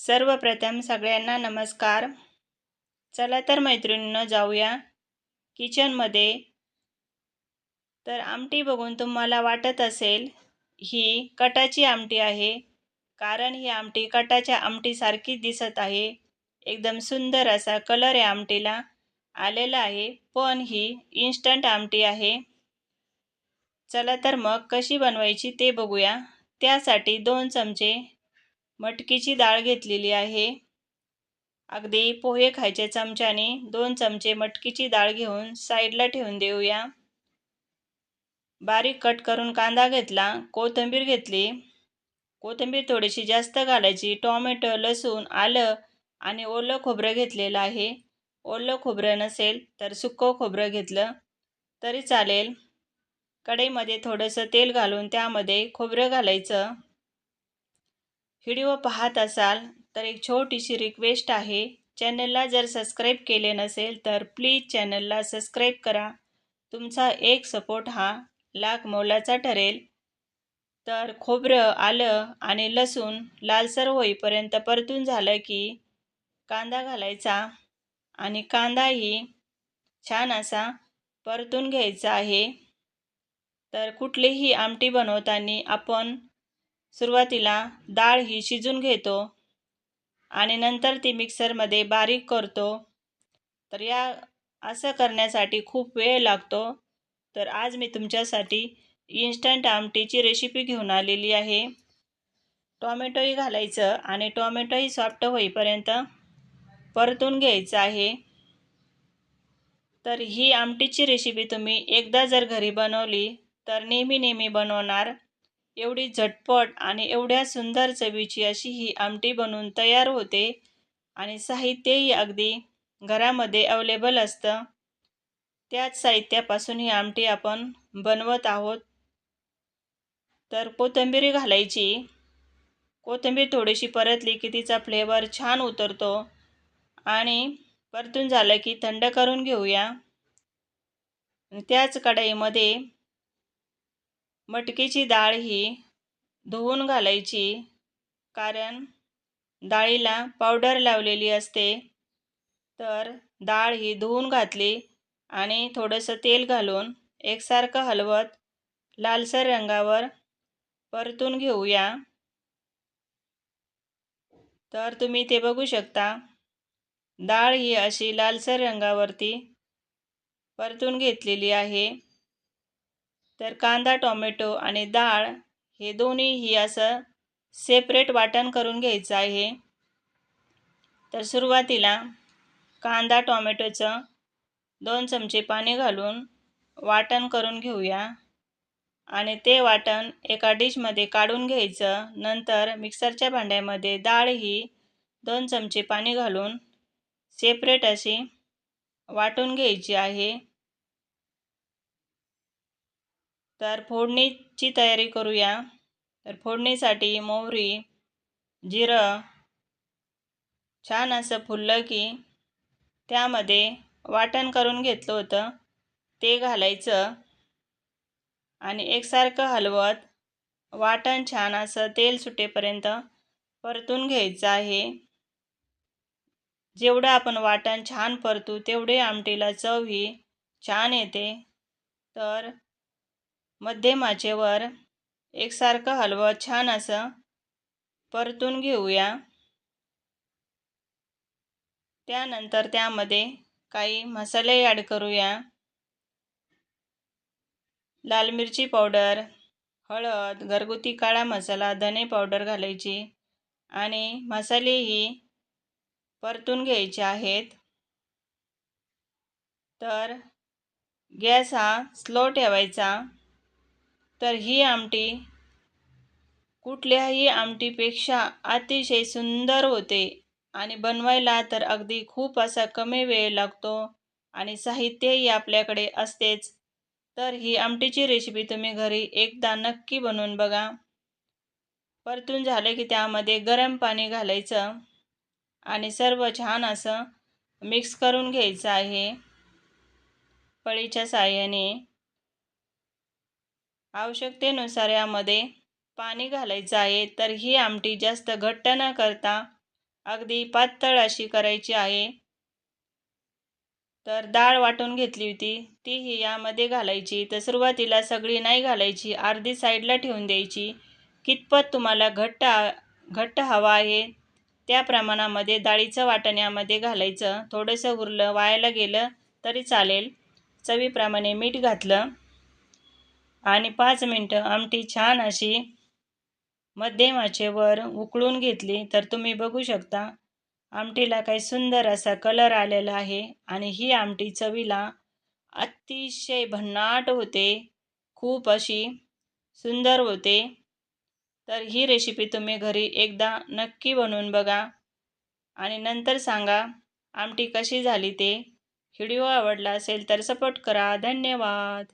सर्वप्रथम सगळ्यांना नमस्कार. चला तर मैत्रिणीनं जाऊया किचनमध्ये तर आमटी बघून तुम्हाला वाटत असेल ही कटाची आमटी आहे. कारण ही आमटी कटाच्या आमटीसारखी दिसत आहे. एकदम सुंदर असा कलर आहे आमटीला आलेला आहे. पण ही इन्स्टंट आमटी आहे. चला तर मग कशी बनवायची ते बघूया. त्यासाठी दोन चमचे मटकीची डाळ घेतलेली आहे. अगदी पोहे खायच्या चमच्याने दोन चमचे मटकीची डाळ घेऊन साईडला ठेवून देऊया. बारीक कट करून कांदा घेतला कोथिंबीर घेतली. कोथिंबीर थोडीशी जास्त घालायची टोमॅटो लसूण आलं आणि ओलं खोबरं घेतलेलं आहे. ओलं खोबरं नसेल तर सुक्कं खोबरं घेतलं तरी चालेल. कढईमध्ये थोडंसं तेल घालून त्यामध्ये खोबरं घालायचं. व्हिडिओ पाहत असाल तर एक छोटीशी रिक्वेस्ट आहे. चॅनलला जर सबस्क्राईब केले नसेल तर प्लीज चॅनलला सबस्क्राईब करा. तुमचा एक सपोर्ट हा लाख मोलाचा ठरेल. तर खोबरं आलं आणि लसूण लालसर होईपर्यंत परतून झालं की कांदा घालायचा आणि कांदाही छान असा परतून घ्यायचा आहे. तर कुठलीही आमटी बनवताना आपण सुरुवातीला डाळ ही शिजून घेतो आणि नंतर ती मिक्सरमध्ये बारीक करतो. तर या असं करण्यासाठी खूप वेळ लागतो. तर आज मी तुमच्यासाठी इन्स्टंट आमटीची रेसिपी घेऊन आलेली आहे. टॉमॅटोही घालायचं आणि टॉमॅटोही सॉफ्ट होईपर्यंत परतून घ्यायचं आहे. तर ही आमटीची रेसिपी तुम्ही एकदा जर घरी बनवली तर नेहमी नेहमी बनवणार. एवढी झटपट आणि एवढ्या सुंदर चवीची अशी ही आमटी बनवून तयार होते. आणि साहित्यही अगदी घरामध्ये अवेलेबल असतं. त्याच साहित्यापासून ही आमटी आपण बनवत आहोत. तर कोथिंबीर घालायची. कोथिंबीर थोडीशी परतली की तिचा फ्लेवर छान उतरतो. आणि परतून झालं की थंड करून घेऊया. त्याच कढईमध्ये मटकीची डाळ ही धुवून घालायची. कारण डाळीला पावडर लावलेली असते. तर डाळ ही धुवून घातली आणि थोडंसं तेल घालून एकसारखं हलवत लालसर रंगावर परतून घेऊया. तर तुम्ही ते बघू शकता. डाळ ही अशी लालसर रंगावरती परतून घेतलेली आहे. तर कांदा टोमॅटो आणि डाळ हे दोन्हीही असं सेपरेट वाटण करून घ्यायचं आहे. तर सुरुवातीला कांदा टोमॅटोचं दोन चमचे पाणी घालून वाटण करून घेऊया आणि ते वाटण एका डिशमध्ये काढून घ्यायचं. नंतर मिक्सरच्या भांड्यामध्ये डाळ ही दोन चमचे पाणी घालून सेपरेट अशी वाटून घ्यायची आहे. तर फोडणीची तयारी करूया. तर फोडणीसाठी मोहरी जिरं छान असं फुललं की त्यामध्ये वाटण करून घेतलं होतं. ते घालायचं आणि एकसारखं हलवत वाटण छान असं तेल सुटेपर्यंत परतून घ्यायचं आहे. जेवढं आपण वाटण छान परतू तेवढे आमटीला चव ही छान येते. तर मध्ये माचेवर एकसारखं हलवत छान असं परतून घेऊया. त्यानंतर त्यामध्ये काही मसाले ॲड करूया. लाल मिरची पावडर हळद घरगुती काळा मसाला धने पावडर घालायची आणि मसालेही परतून घ्यायचे आहेत. तर गॅस हा स्लो ठेवायचा. तर ही आमटी कुठल्याही आमटीपेक्षा अतिशय सुंदर होते आणि बनवायला तर अगदी खूप असा कमी वेळ लागतो आणि साहित्यही आपल्याकडे असतेच. तर ही आमटीची रेसिपी तुम्ही घरी एकदा नक्की बनवून बघा. परतून झालं की त्यामध्ये गरम पाणी घालायचं आणि सर्व छान असं मिक्स करून घ्यायचं आहे. पळीच्या साह्याने आवश्यकतेनुसार यामध्ये पाणी घालायचं आहे तर ही आमटी जास्त घट्ट न करता अगदी पातळ अशी करायची आहे. तर डाळ वाटून घेतली होती तीही यामध्ये घालायची. तर सुरुवातीला सगळी नाही घालायची अर्धी साईडला ठेवून द्यायची. कितपत तुम्हाला घट्ट घट्ट हवा आहे त्या प्रमाणामध्ये डाळीचं वाटण यामध्ये घालायचं. थोडंसं उरलं वायाला गेलं तरी चालेल. चवीप्रमाणे मीठ घातलं. आणि पाच मिनटं आमटी छान अशी मध्यम आचेवर उकळून घेतली तर तुम्ही बघू शकता आमटीला काही सुंदर असा कलर आलेला आहे आणि ही आमटी चवीला अतिशय भन्नाट होते खूप अशी सुंदर होते. तर ही रेसिपी तुम्ही घरी एकदा नक्की बनवून बघा आणि नंतर सांगा आमटी कशी झाली ते. व्हिडिओ आवडला असेल तर सपोर्ट करा. धन्यवाद.